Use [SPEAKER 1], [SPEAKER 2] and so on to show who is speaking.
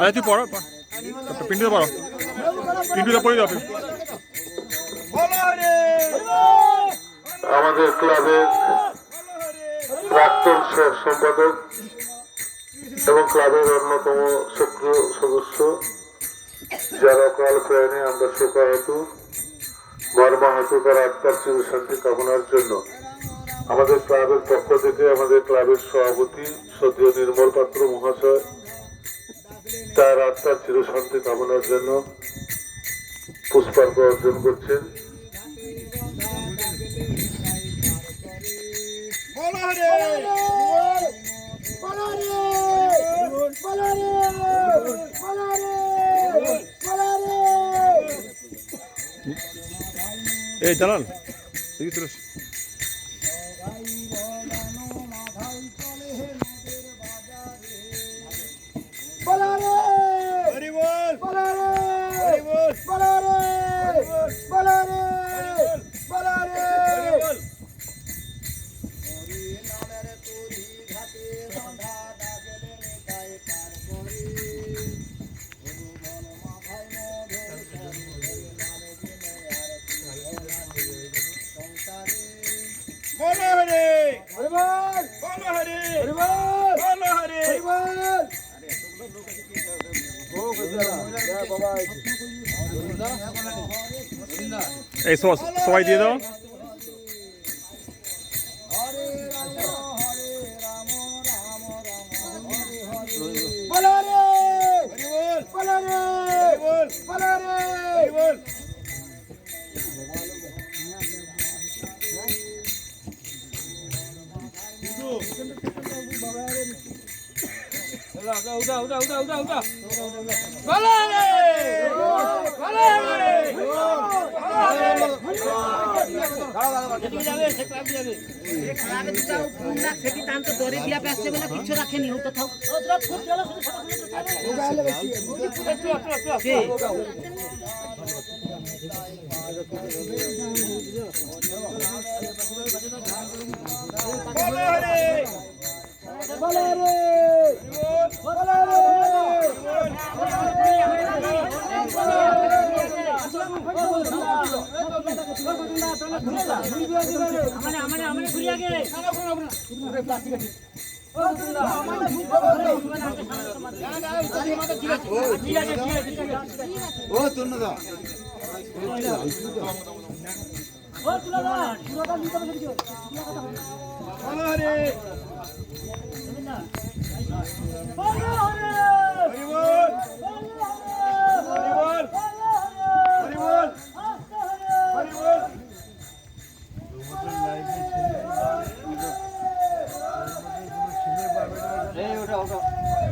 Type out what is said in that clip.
[SPEAKER 1] আরে তুই পড়ো যাবে।
[SPEAKER 2] আমাদের ক্লাবের প্রাক্তন সম্পাদক এবং ক্লাবের অন্যতম সক্রিয় সদস্য, যারা অকাল প্রয়াণে আমরা শোকাহত মর্মাহত তার আত্মার চিরশান্তি কামনার জন্য আমাদের ক্লাবের পক্ষ থেকে আমাদের ক্লাবের সভাপতি, সদ্য নির্মল পাত্র মহাশয়, তার আত্মার চিরশান্তি কামনার জন্য পুষ্পার্ঘ অর্জন করছেন।
[SPEAKER 1] এই দেখি এই সবাই সবাই দিয়ে দাও
[SPEAKER 3] সেটি তান তো দরে দিয়া পাচ্ছে বলে কিছু ও তো থাক কে? আমানে আমানে আমানে ঘুরিয়ে আগে
[SPEAKER 4] হরে 高高。